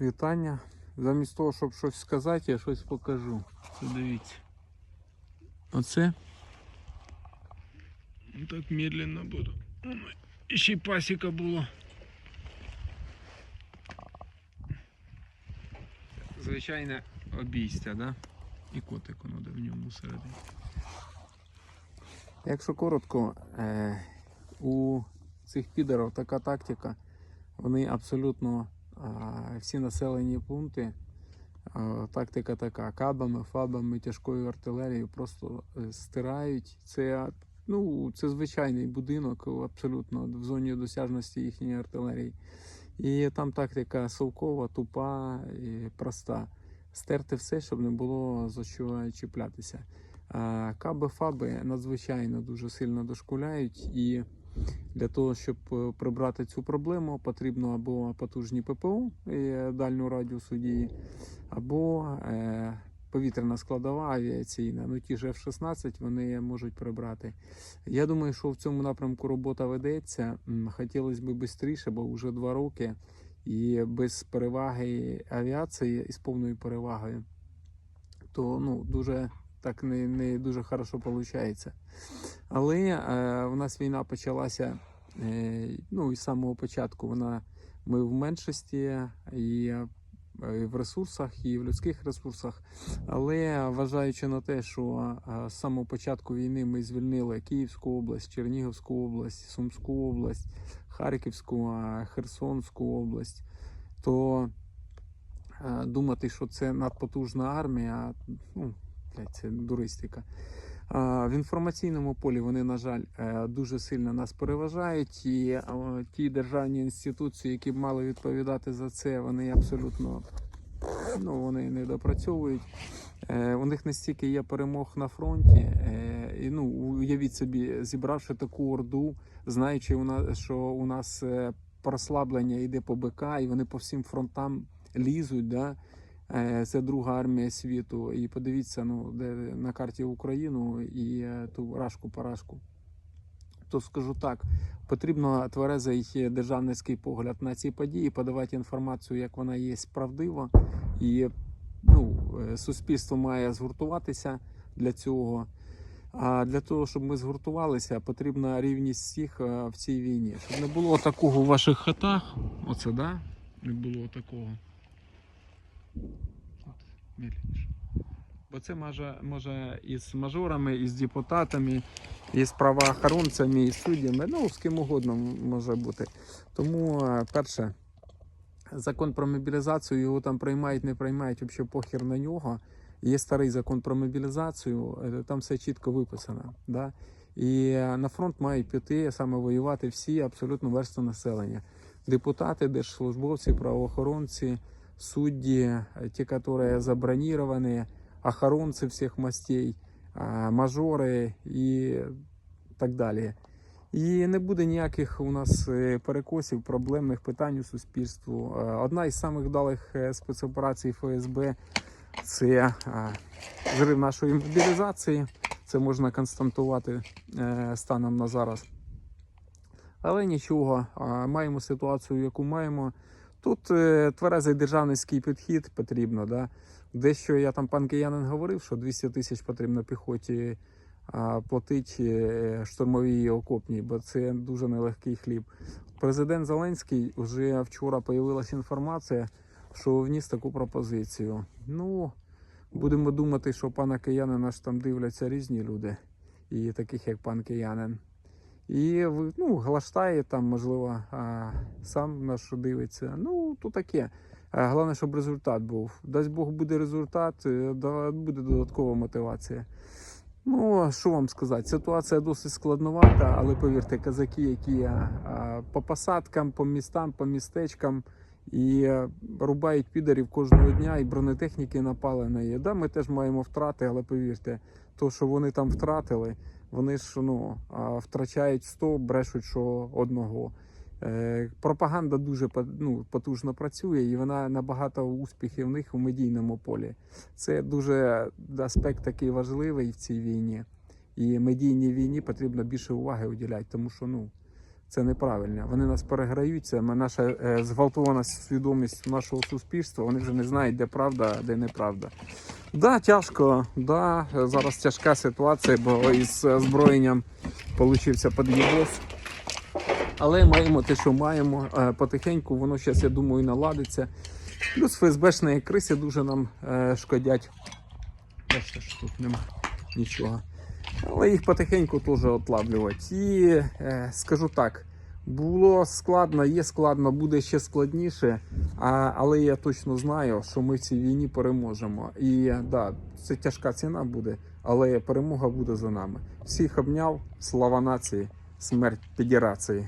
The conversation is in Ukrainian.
Вітання. Замість того, щоб щось сказати, я щось покажу. Це дивіться. Оце. Ну, Так медленно буду. І ще й пасіка була. Звичайне обійстя, да? І котик воно де в ньому всередині. Якщо коротко, е, у цих підерів така тактика. Вони абсолютно всі населені пункти. Тактика така: кабами, фабами, тяжкою артилерією просто е, стирають. Це, ну, це звичайний будинок, абсолютно в зоні досяжності їхньої артилерії. І там тактика совкова, тупа і проста. Стерти все, щоб не було за що чіплятися. Каби, фаби надзвичайно дуже сильно дошкуляють і. Для того, щоб е, прибрати цю проблему, потрібно або потужні ППО е, дальнього радіусу дії, або е, повітряна складова авіаційна. Ну ті ж F-16 вони можуть прибрати. Я думаю, що в цьому напрямку робота ведеться. Хотілося б швидше, бо вже два роки і без переваги авіації і з повною перевагою, то ну, дуже так не, не дуже хорошо виходить. Але е, у нас війна почалася е, ну, із самого початку. Вона, ми в меншості і, е, і в ресурсах, і в людських ресурсах. Але вважаючи на те, що е, з самого початку війни ми звільнили Київську область, Чернігівську область, Сумську область, Харківську, е, Херсонську область, то думати, що це надпотужна армія, ну, блядь, це дуристика. В інформаційному полі вони, на жаль, е, дуже сильно нас переважають. І е, ті державні інституції, які б мали відповідати за це, вони абсолютно ну, вони не допрацьовують. Е, У них настільки є перемог на фронті, і ну уявіть собі, зібравши таку орду, знаючи, що у нас прослаблення йде по БК, і вони по всім фронтам лізуть. Да? Е, Це друга армія світу. І подивіться, ну, де на карті Україну і е, ту рашку-парашку. То скажу так, потрібно тверезий державницький погляд на ці події, подавати інформацію, як вона є правдива. І ну, е, суспільство має згуртуватися для цього. А для того, щоб ми згуртувалися, потрібна рівність всіх в цій війні. Щоб не було такого в ваших хатах. Оце, да? Не було такого. От, медленніше. Бо це може, може із мажорами, із депутатами, із правоохоронцями, із суддями, ну, з ким угодно може бути. Тому, е, перше, закон про мобілізацію, його там приймають, не приймають, взагалі похер на нього. Є старий закон про мобілізацію, е, там все чітко виписано. Да? І е, на фронт мають піти саме воювати всі абсолютно верстви населення. Депутати, держслужбовці, правоохоронці, судді, е, ті, які заброніровані, охоронці всіх мастей, мажори і так далі. І не буде ніяких у нас е, перекосів, проблемних питань у суспільству. Е, Одна із самих е, спецоперацій ФСБ це зрив нашої мобілізації. Це можна констатувати е, станом на зараз. Але нічого, маємо ситуацію, яку маємо. Тут е, тверезий державницький підхід потрібно. Да? Дещо я там пан Киянин говорив, що 200 тисяч потрібно піхоті платити е, штурмовій окопній, бо це дуже нелегкий хліб. Президент Зеленський вже вчора появилася інформація, що вніс таку пропозицію. Ну, будемо думати, що пана Киянина ж там дивляться різні люди, і таких як пан Киянин. І ну, Глаштає там, можливо, сам наш дивиться. Ну, то таке. Головне, щоб результат був. Дасть Бог буде результат, е, буде додаткова мотивація. Ну, що вам сказати? Ситуація досить складновата, але повірте, казаки, які по посадкам, по містам, по містечкам і е, рубають підарів кожного дня, і бронетехніки напали на. Да, ми теж маємо втрати, але повірте, то, що вони там втратили, вони ж ну, втрачають 100, брешуть, що одного. Е, пропаганда дуже ну, потужно працює, і вона набагато успіхів в них у медійному полі. Це дуже аспект такий важливий в цій війні. І медійній війні потрібно більше уваги уділяти, тому що ну, це неправильно. Вони нас переграють. Це наша е, зґвалтована свідомість нашого суспільства. Вони вже не знають, де правда, а де неправда. Да, тяжко. Да, зараз тяжка ситуація, бо із е, зброєнням получився під'їбос. Але маємо те, що маємо. Е, Потихеньку воно зараз, я думаю, наладиться. Плюс ФСБшні криси дуже нам шкодять. Бачите, що тут нема нічого. Але їх потихеньку теж отлавлювати. І е, скажу так, було складно, є складно, буде ще складніше. А, але я точно знаю, що ми в цій війні переможемо. І да, це тяжка ціна буде, але перемога буде за нами. Всіх обняв, слава нації, смерть федерації.